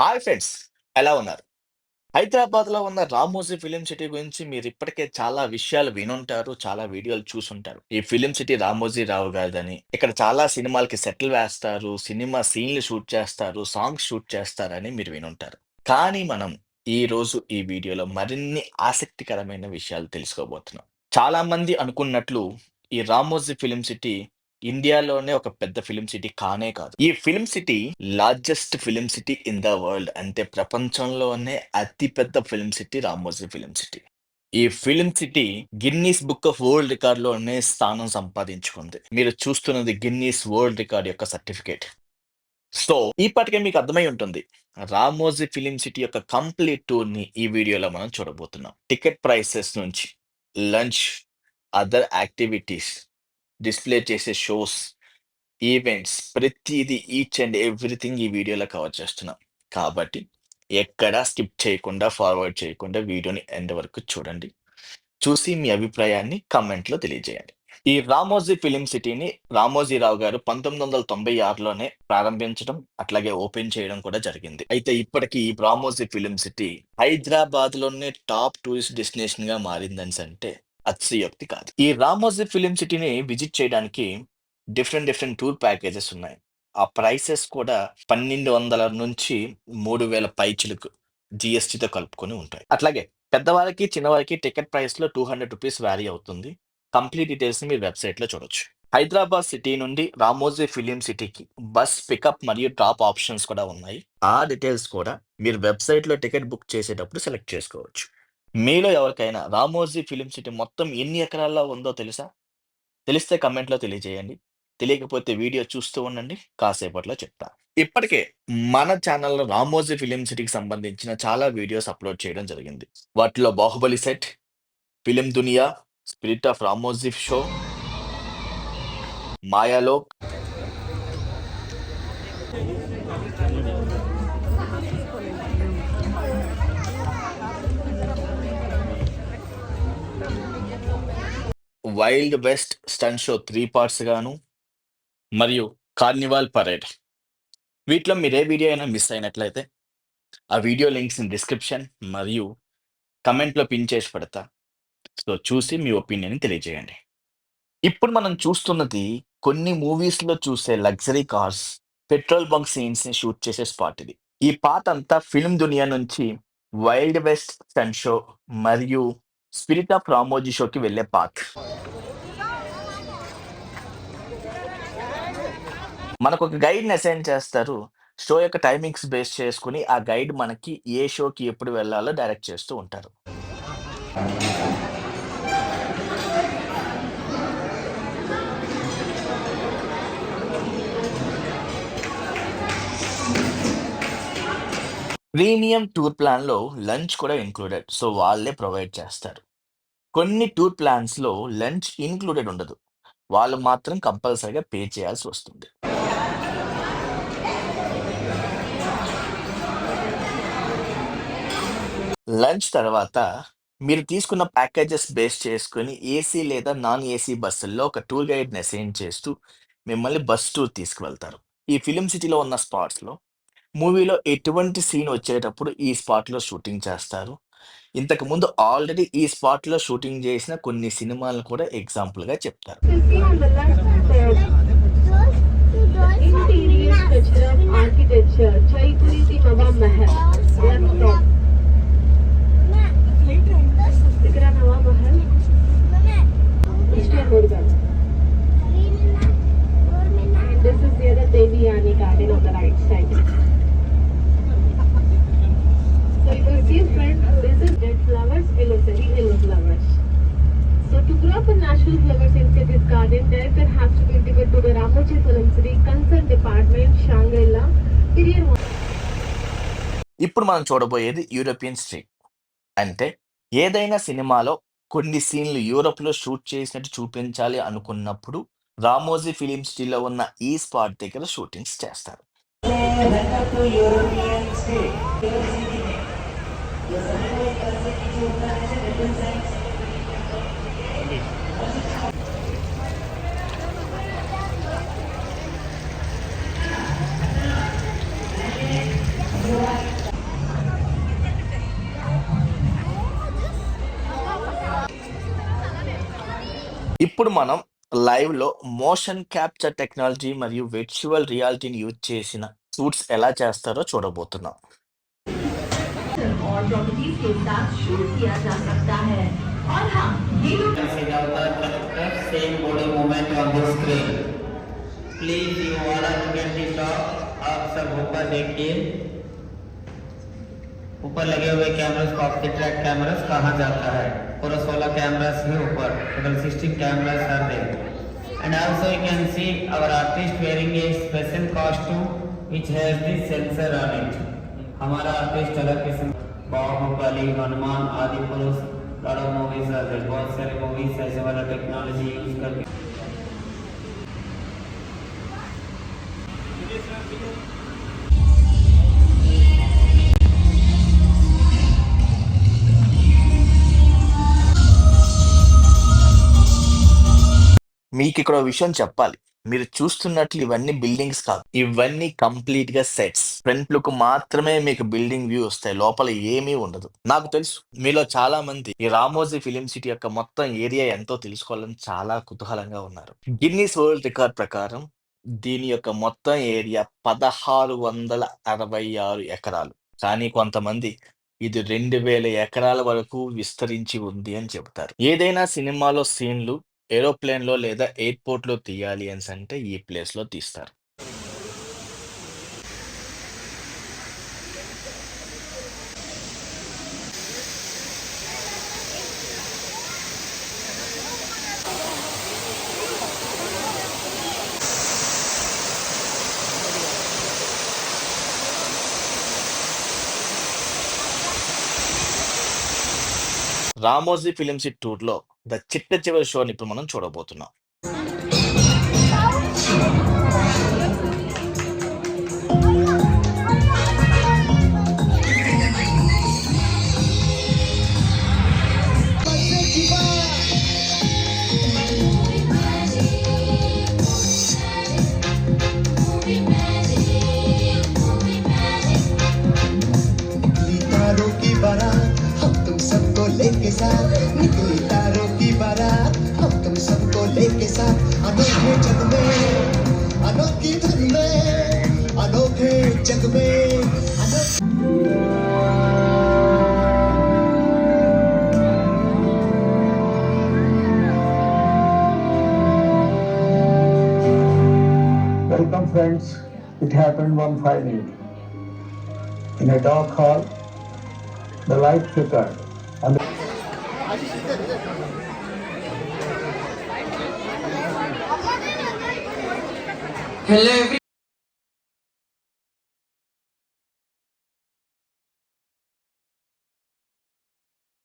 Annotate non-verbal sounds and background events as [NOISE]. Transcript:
Hi friends ఎలా ఉన్నారు? హైదరాబాద్లో ఉన్న రామోజీ ఫిలిం సిటీ గురించి మీరు ఇప్పటికే చాలా విషయాలు వినుంటారు చాలా వీడియోలు చూసుంటారు. ఈ ఫిలిం సిటీ రామోజీ రావు గారిదని ఇక్కడ చాలా సినిమాలకి సెటిల్ వేస్తారు సినిమా సీన్లు షూట్ చేస్తారు సాంగ్స్ షూట్ చేస్తారని మీరు వినుంటారు. కానీ మనం ఈ రోజు ఈ వీడియోలో మరిన్ని ఆసక్తికరమైన విషయాలు తెలుసుకోబోతున్నాం. చాలా మంది అనుకున్నట్లు ఈ రామోజీ ఫిలిం సిటీ ఇండియాలోనే ఒక పెద్ద ఫిలిం సిటీ కానే కాదు. ఈ film city largest film city in the world. అంటే ప్రపంచంలోనే అతి పెద్ద film city Ramoji film city. ఈ film city Guinness book of world రికార్డ్లోనే స్థానం సంపాదించుకుంది. మీరు చూస్తున్నది గిన్నీస్ వరల్డ్ రికార్డ్ యొక్క సర్టిఫికేట్. సో ఇప్పటికే మీకు అర్థమై ఉంటుంది. రామోజీ ఫిలిం సిటీ యొక్క కంప్లీట్ టూర్ని ఈ వీడియోలో మనం చూడబోతున్నాం. టికెట్ ప్రైసెస్ నుంచి లంచ్ అదర్ యాక్టివిటీస్ డిస్ప్లే చేసే షోస్ ఈవెంట్స్ ప్రతిదీ ఈచ్ అండ్ ఎవ్రీథింగ్ ఈ వీడియోలో కవర్ చేస్తున్నాం. కాబట్టి ఎక్కడా స్కిప్ చేయకుండా ఫార్వర్డ్ చేయకుండా వీడియోని ఎండ్ వరకు చూడండి. చూసి మీ అభిప్రాయాన్ని కమెంట్లో తెలియజేయండి. ఈ రామోజీ ఫిలిం సిటీని రామోజీరావు గారు పంతొమ్మిది వందల తొంభై ఆరులోనే ప్రారంభించడం అట్లాగే ఓపెన్ చేయడం కూడా జరిగింది. అయితే ఇప్పటికీ ఈ రామోజీ ఫిలిం సిటీ హైదరాబాద్లోనే టాప్ టూరిస్ట్ డెస్టినేషన్గా మారిందని అంటే అతిశయోక్తి కాదు. ఈ రామోజీ ఫిలిం సిటీని విజిట్ చేయడానికి డిఫరెంట్ డిఫరెంట్ టూర్ ప్యాకేజెస్ ఉన్నాయి. ఆ ప్రైసెస్ కూడా పన్నెండు వందల నుంచి మూడు వేల పైచులకు జిఎస్టితో కలుపుకొని ఉంటాయి. అట్లాగే పెద్దవారికి చిన్నవారికి టికెట్ ప్రైస్లో టూ హండ్రెడ్ రూపీస్ వ్యారీ అవుతుంది. కంప్లీట్ డీటెయిల్స్ని మీరు వెబ్సైట్లో చూడొచ్చు. హైదరాబాద్ సిటీ నుండి రామోజీ ఫిలిం సిటీకి బస్ పికప్ మరియు డ్రాప్ ఆప్షన్స్ కూడా ఉన్నాయి. ఆ డీటెయిల్స్ కూడా మీరు వెబ్సైట్లో టికెట్ బుక్ చేసేటప్పుడు సెలెక్ట్ చేసుకోవచ్చు. మీలో ఎవరికైనా రామోజీ ఫిలిం సిటీ మొత్తం ఎన్ని ఎకరాల్లో ఉందో తెలుసా? తెలిస్తే కమెంట్లో తెలియజేయండి. తెలియకపోతే వీడియో చూస్తూ ఉండండి. కాసేపట్లో చెప్తా. ఇప్పటికే మన ఛానల్లో రామోజీ ఫిలిం సిటీకి సంబంధించిన చాలా వీడియోస్ అప్లోడ్ చేయడం జరిగింది. వాటిలో Baahubali set film Duniya spirit of Ramoji show Mayalok wild west stunt show three parts గాను మరియు కార్నివాల్ పరేడ్ వీటిలో మీరు ఏ వీడియో అయినా మిస్ అయినట్లయితే ఆ వీడియో లింక్స్ డిస్క్రిప్షన్ మరియు కమెంట్లో పిన్ చేసి పెడతా. సో చూసి మీ ఒపీనియన్ తెలియజేయండి. ఇప్పుడు మనం చూస్తున్నది కొన్ని మూవీస్లో చూసే లగ్జరీ కార్స్ పెట్రోల్ బంక్ సీన్స్ని షూట్ చేసే స్పాట్ ఇది. ఈ పాత అంతా ఫిల్మ్ దునియా నుంచి వైల్డ్ వెస్ట్ స్టన్ షో మరియు స్పిరిట్ ఆఫ్ రామోజీ షోకి వెళ్ళే పాత్ మనకు ఒక గైడ్ని అసైన్ చేస్తారు. షో యొక్క టైమింగ్స్ బేస్ చేసుకుని ఆ గైడ్ మనకి ఏ షోకి ఎప్పుడు వెళ్ళాలో డైరెక్ట్ చేస్తూ ఉంటారు. ప్రీమియం టూర్ ప్లాన్లో లంచ్ కూడా ఇంక్లూడెడ్. సో వాళ్ళే ప్రొవైడ్ చేస్తారు. కొన్ని టూర్ ప్లాన్స్లో లంచ్ ఇంక్లూడెడ్ ఉండదు. వాళ్ళు మాత్రం కంపల్సరీగా పే చేయాల్సి వస్తుంది. లంచ్ తర్వాత మీరు తీసుకున్న ప్యాకేజెస్ బేస్ చేసుకొని ఏసీ లేదా నాన్ ఏసీ బస్సుల్లో ఒక టూర్ గైడ్ని అసైన్ చేస్తూ మిమ్మల్ని బస్ టూర్ తీసుకువెళ్తారు. ఈ ఫిలిం సిటీలో ఉన్న స్పాట్స్లో మూవీలో ఎటువంటి సీన్ వచ్చేటప్పుడు ఈ స్పాట్లో షూటింగ్ చేస్తారు? ఇంతకు ముందు ఆల్రెడీ ఈ స్పాట్లో షూటింగ్ చేసిన కొన్ని సినిమాలను కూడా ఎగ్జాంపుల్గా చెప్తారు. Interior architecture, Jaipuri Mahal, ఇప్పుడు మనం చూడబోయేది యూరోపియన్ స్ట్రీట్ అంటే ఏదైనా సినిమాలో కొన్ని సీన్లు యూరోప్లో షూట్ చేసినట్టు చూపించాలి అనుకున్నప్పుడు రామోజీ ఫిలిం సిటీలో ఉన్న ఈ స్పాట్ దగ్గర షూటింగ్స్ చేస్తారు. Thank ఇప్పుడు మనం లైవ్‌లో మోషన్ క్యాప్చర్ టెక్నాలజీ మరియు విర్చువల్ రియాలిటీని యూజ్ చేసిన షూట్స్ ఎలా చేస్తారో చూడబోతున్నాం. और प्रॉपर्टीज के साथ शूट किया जा सकता है और हाँ ये लोग मैसेज आता है character same body movement on the screen please you all are look at the top आप सब ऊपर देखिए ऊपर लगे हुए कैमरास को आपके ट्रैक कैमरास कहाँ जाता है पूरा 16 कैमरास here ऊपर total 16 cameras are there and also you can see our artist wearing a special costume which has the sensor on it. हमारा आर्टिस्ट अलग किस्म बाहुबली हनुमान आदि पुरुष लड़ो मूवीज़ बहुत सारे मूवीज़ ऐसे वाला टेक्नोलॉजी यूज़ करके। మీకు ఇక్కడ విషయం చెప్పాలి. మీరు చూస్తున్నట్లు ఇవన్నీ బిల్డింగ్స్ కాదు. ఇవన్నీ కంప్లీట్గా సెట్స్. ఫ్రంట్ లుక్ మాత్రమే మీకు బిల్డింగ్ వ్యూ వస్తాయి. లోపల ఏమీ ఉండదు. నాకు తెలుసు మీలో చాలా మంది ఈ 'రామోజీ ఫిలిం సిటీ' యొక్క మొత్తం ఏరియా ఎంతో తెలుసుకోవాలని చాలా కుతూహలంగా ఉన్నారు. గిన్నిస్ వరల్డ్ రికార్డ్ ప్రకారం దీని యొక్క మొత్తం ఏరియా 1666 ఎకరాలు. కానీ కొంతమంది ఇది 2000 ఎకరాల వరకు విస్తరించి ఉంది అని చెబుతారు. ఏదైనా సినిమాలో సీన్‌లు ఏరోప్లేన్‌లో లేదా ఎయిర్‌పోర్ట్‌లో తీయాలి అనేసంటే ఈ ప్లేస్‌లో తీస్తారు. రామోజీ ఫిల్మ్ సిటీ టూర్‌లో ద చిట్ట చివరి షోని ఇప్పుడు మనం చూడబోతున్నాం. निकली अनोखे जग में अनोखी धुन में अनोखे जग में अनोखे Welcome, friends. It happened one fine evening. In a dark hall, the light flickered, and [LAUGHS] Hello.